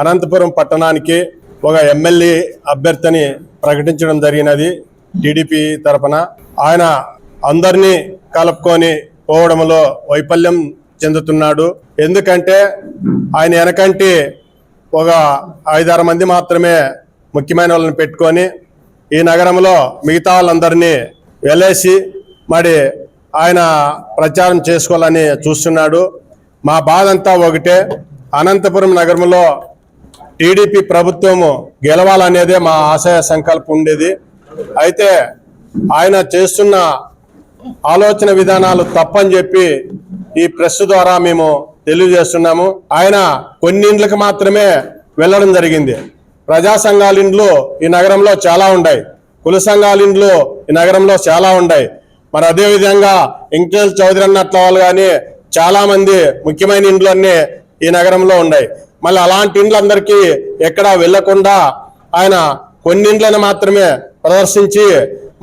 అనంతపురం పట్టణానికి ఒక ఎమ్మెల్యే అభ్యర్థిని ప్రకటించడం జరిగినది టీడీపీ తరఫున ఆయన అందరినీ కలుపుకొని పోవడంలో వైఫల్యం చెందుతున్నాడు. ఎందుకంటే ఆయన వెనకంటి ఒక ఐదారు మంది మాత్రమే ముఖ్యమైన వాళ్ళని పెట్టుకొని ఈ నగరంలో మిగతా వాళ్ళందరినీ వెళ్ళేసి మరి ఆయన ప్రచారం చేసుకోవాలని చూస్తున్నాడు. మా బాధ అంతా ఒకటే. అనంతపురం నగరంలో టీడీపీ ప్రభుత్వము గెలవాలనేదే మా ఆశయ సంకల్పం ఉండేది. అయితే ఆయన చేస్తున్న ఆలోచన విధానాలు తప్పని చెప్పి ఈ ప్రెస్ ద్వారా మేము తెలియజేస్తున్నాము. ఆయన కొన్నిండ్లకు మాత్రమే వెళ్ళడం జరిగింది. ప్రజా సంఘాల ఇండ్లు ఈ నగరంలో చాలా ఉన్నాయి కుల సంఘాల ఇండ్లు ఈ నగరంలో చాలా ఉన్నాయి మరి అదేవిధంగా ఇంకేల్ చౌదరి అన్నట్ల వాళ్ళు కానీ చాలామంది ముఖ్యమైన ఇండ్లన్నీ ఈ నగరంలో ఉన్నాయి. మళ్ళీ అలాంటి ఇండ్లందరికీ ఎక్కడా వెళ్ళకుండా ఆయన కొన్ని ఇండ్లను మాత్రమే ప్రదర్శించి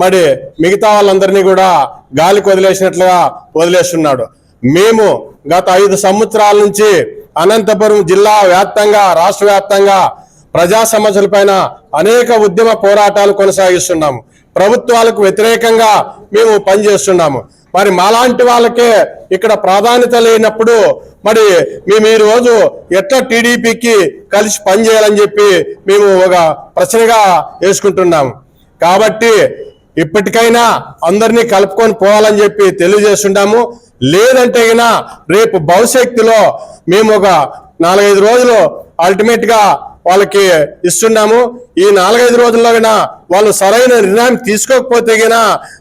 మరి మిగతా వాళ్ళందరినీ కూడా గాలికి వదిలేసినట్లుగా వదిలేస్తున్నాడు. మేము గత ఐదు సంవత్సరాల నుంచి అనంతపురం జిల్లా వ్యాప్తంగా రాష్ట్ర వ్యాప్తంగా ప్రజా సమస్యలపైన అనేక ఉద్యమ పోరాటాలు కొనసాగిస్తున్నాము. ప్రభుత్వాలకు వ్యతిరేకంగా మేము పనిచేస్తున్నాము. మరి మాలాంటి వాళ్ళకే ఇక్కడ ప్రాధాన్యత లేనప్పుడు మరి మేము ఈ రోజు ఎట్లా టీడీపీకి కలిసి పనిచేయాలని చెప్పి మేము ఒక ప్రశ్నగా వేసుకుంటున్నాము కాబట్టి ఇప్పటికైనా అందరినీ కలుపుకొని పోవాలని చెప్పి తెలియజేస్తున్నాము లేదంటే అయినా రేపు భవిష్యత్తులో మేము ఒక నాలుగైదు రోజులు అల్టిమేట్గా వాళ్ళకి ఇస్తున్నాము. ఈ నాలుగైదు రోజుల్లో వాళ్ళు సరైన నిర్ణయం తీసుకోకపోతే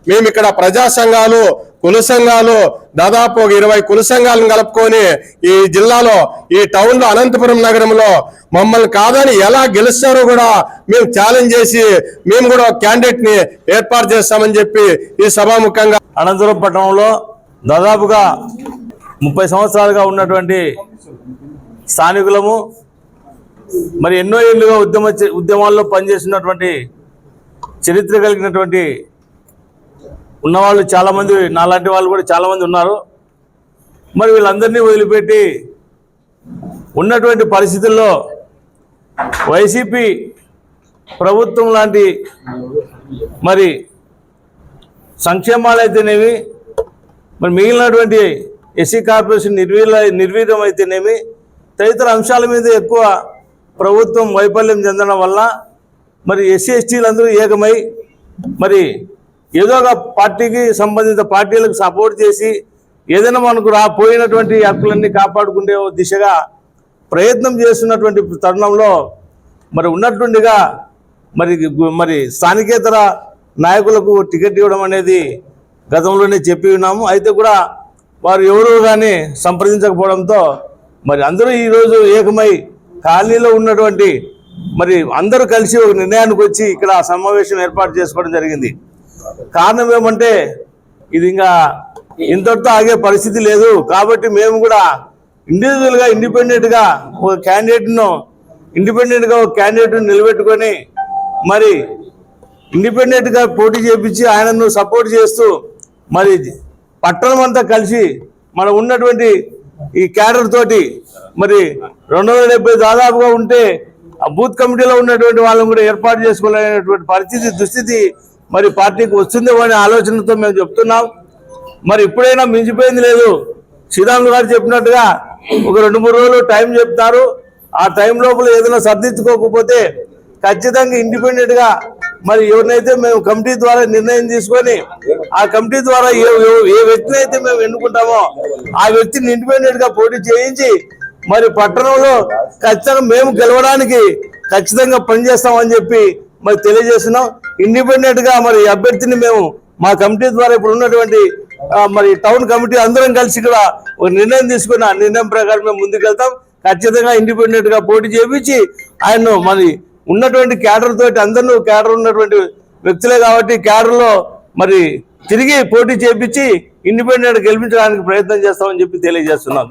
మేము ఇక్కడ ప్రజా సంఘాలు కుల సంఘాలు దాదాపు ఒక ఇరవై కుల సంఘాలను కలుపుకొని ఈ జిల్లాలో ఈ టౌన్లో అనంతపురం నగరంలో మమ్మల్ని కాదని ఎలా గెలుస్తారో కూడా మేము ఛాలెంజ్ చేసి మేము కూడా క్యాండిడేట్ని క్యాండిడేట్ని ఏర్పాటు చేస్తామని చెప్పి ఈ సభాముఖంగా అనంతపురం పట్టణంలో దాదాపుగా ముప్పై సంవత్సరాలుగా ఉన్నటువంటి స్థానికులము మరి ఎన్నో ఏళ్ళుగా ఉద్యమ ఉద్యమాల్లో పనిచేస్తున్నటువంటి చరిత్ర కలిగినటువంటి ఉన్నవాళ్ళు చాలామంది నాలాంటి వాళ్ళు కూడా చాలామంది ఉన్నారు. మరి వీళ్ళందరినీ వదిలిపెట్టి ఉన్నటువంటి పరిస్థితుల్లో వైసీపీ ప్రభుత్వం లాంటి మరి సంక్షేమాలు అయితేనేమి మరి మిగిలినటువంటి ఎస్సీ కార్పొరేషన్ నిర్వీల నిర్వీర్యం అయితేనేమి తదితర అంశాల మీద ఎక్కువ ప్రభుత్వం వైఫల్యం చెందడం వల్ల మరి ఎస్సీ ఎస్టీలందరూ ఏకమై మరి ఏదో ఒక పార్టీకి సంబంధిత పార్టీలకు సపోర్ట్ చేసి ఏదైనా మనకు రా పోయినటువంటి హక్కులన్నీ కాపాడుకునే ఓ దిశగా ప్రయత్నం చేస్తున్నటువంటి తరుణంలో మరి ఉన్నట్టుండిగా మరి మరి స్థానికేతర నాయకులకు టికెట్ ఇవ్వడం అనేది గతంలోనే చెప్పి ఉన్నాము. అయితే కూడా వారు ఎవరు కానీ సంప్రదించకపోవడంతో మరి అందరూ ఈరోజు ఏకమై ఖాళీలో ఉన్నటువంటి మరి అందరూ కలిసి ఒక నిర్ణయానికి వచ్చి ఇక్కడ సమావేశం ఏర్పాటు చేసుకోవడం జరిగింది. కారణం ఏమంటే ఇది ఇంకా ఇంతటితో ఆగే పరిస్థితి లేదు. కాబట్టి మేము కూడా ఇండివిజువల్గా ఇండిపెండెంట్గా ఒక క్యాండిడేట్ను ఇండిపెండెంట్గా ఒక క్యాండిడేట్ను నిలబెట్టుకొని మరి ఇండిపెండెంట్గా పోటీ చేపించి ఆయనను సపోర్ట్ చేస్తూ మరి పట్టణం అంతా కలిసి మన ఉన్నటువంటి ఈ క్యాడర్ తోటి మరి రెండు వందల డెబ్బై దాదాపుగా ఉంటే ఆ బూత్ కమిటీలో ఉన్నటువంటి వాళ్ళని కూడా ఏర్పాటు చేసుకోలేనటువంటి పరిస్థితి దుస్థితి మరి పార్టీకి వస్తుంది అనే ఆలోచనతో మేము చెప్తున్నాం. మరి ఇప్పుడైనా మించిపోయింది లేదు. శ్రీరాములు గారు చెప్పినట్టుగా ఒక రెండు మూడు రోజులు టైం చెప్తారు. ఆ టైం లోపల ఏదైనా సర్దించుకోకపోతే ఖచ్చితంగా ఇండిపెండెంట్గా మరి ఎవరినైతే మేము కమిటీ ద్వారా నిర్ణయం తీసుకొని ఆ కమిటీ ద్వారా ఏ ఏ- వ్యక్తిని అయితే మేము ఎన్నుకుంటామో ఆ వ్యక్తిని ఇండిపెండెంట్గా పోటీ చేయించి మరి పట్టణంలో ఖచ్చితంగా మేము గెలవడానికి ఖచ్చితంగా పనిచేస్తామని చెప్పి మరి తెలియజేస్తున్నాం. ఇండిపెండెంట్గా మరి అభ్యర్థిని మేము మా కమిటీ ద్వారా ఇప్పుడు ఉన్నటువంటి మరి టౌన్ కమిటీ అందరం కలిసి ఇక్కడ ఒక నిర్ణయం తీసుకున్న నిర్ణయం ప్రకారం మేము ముందుకెళ్తాం. ఖచ్చితంగా ఇండిపెండెంట్గా పోటీ చేపించి ఆయన్ను మరి ఉన్నటువంటి క్యాడర్ తోటి అందరూ క్యాడర్ ఉన్నటువంటి వ్యక్తులే కాబట్టి క్యాడర్లో మరి తిరిగి పోటీ చేపించి ఇండిపెండెంట్ గెలిపించడానికి ప్రయత్నం చేస్తామని చెప్పి తెలియజేస్తున్నాం.